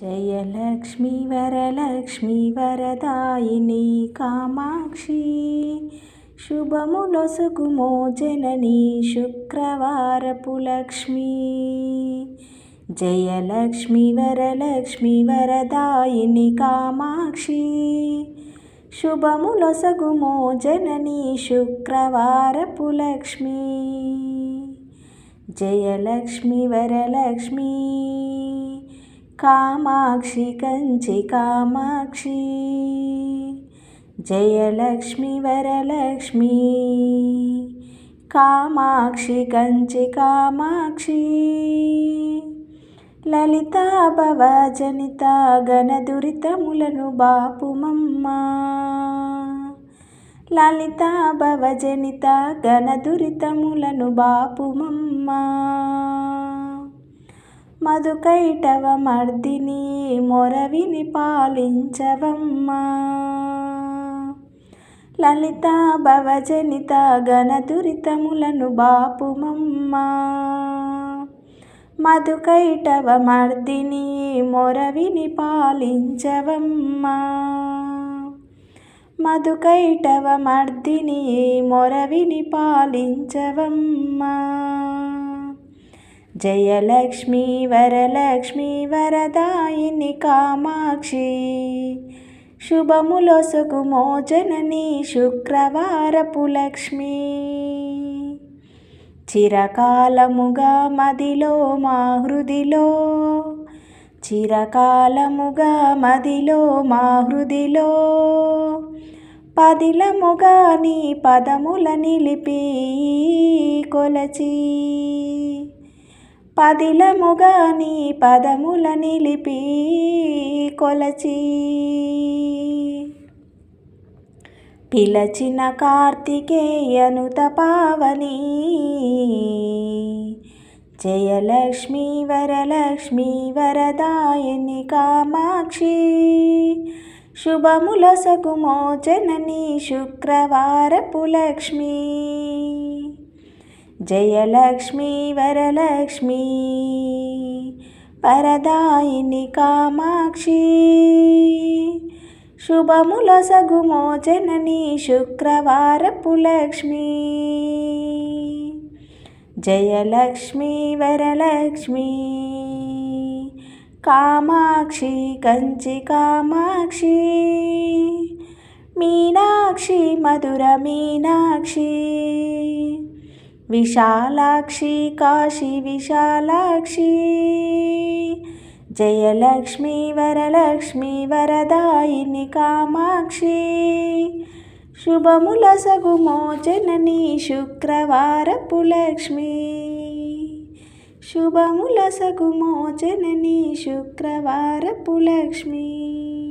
జయలక్ష్మి వరలక్ష్మి వరదాయిని కామాక్షి శుభములొసుగుమో జనని శుక్రవారపు లక్ష్మి జయలక్ష్మి వరలక్ష్మి వరదాయిని కామాక్షి శుభములొసగుమో జనని శుక్రవారపు లక్ష్మి జయలక్ష్మి వరలక్ష్మి కామాక్షి కంచి కామాక్షి. జయలక్ష్మి వరలక్ష్మి. కామాక్షి కంచి కామాక్షి. లలిత భవ జనిత గణదురితములను బాపుమమ్మ లలితా భవ జనిత గణదురితములను బాపుమమ్మ మధుకైటవ మర్దిని మొరవిని పాలించవమ్మా. లలిత భవజనిత ఘనదురితములను బాపుమమ్మా. మధుకైటవ మర్దిని మొరవిని పాలించవమ్మా. మధుకైటవ మర్దిని మొరవిని పాలించవమ్మా. జయలక్ష్మి వరలక్ష్మి వరదాయిని కామాక్షి. శుభములొసగుమో జనని శుక్రవారపు లక్ష్మి. చిరకాలముగా మదిలో మా హృదిలో చిరకాలముగా మదిలో మా హృదిలో పదిలముగా నీ పదముల నిలిపి కొలచి. పదిలముగా నీ పదముల నిలిపి కొలచి. పిలచిన కార్తికేయను తపావని. జయలక్ష్మి వరలక్ష్మి వరదాయని కామాక్షి. శుభముల సగుమో శుక్రవారపు లక్ష్మీ. జయలక్ష్మి వరలక్ష్మి పరదాయిని కామాక్షి శుభముల సగుమోచనని శుక్రవారపు లక్ష్మి. జయలక్ష్మి వరలక్ష్మి కామాక్షి కంచి కామాక్షి మీనాక్షి మధుర మీనాక్షి విశాలాక్షి కాశీ విశాలాక్షి. జయలక్ష్మి వరలక్ష్మి వరదాయిని కామాక్షి. శుభముల సగుమోచనని శుక్రవారపు లక్ష్మి శుభముల సగుమోచనని శుక్రవారపు లక్ష్మి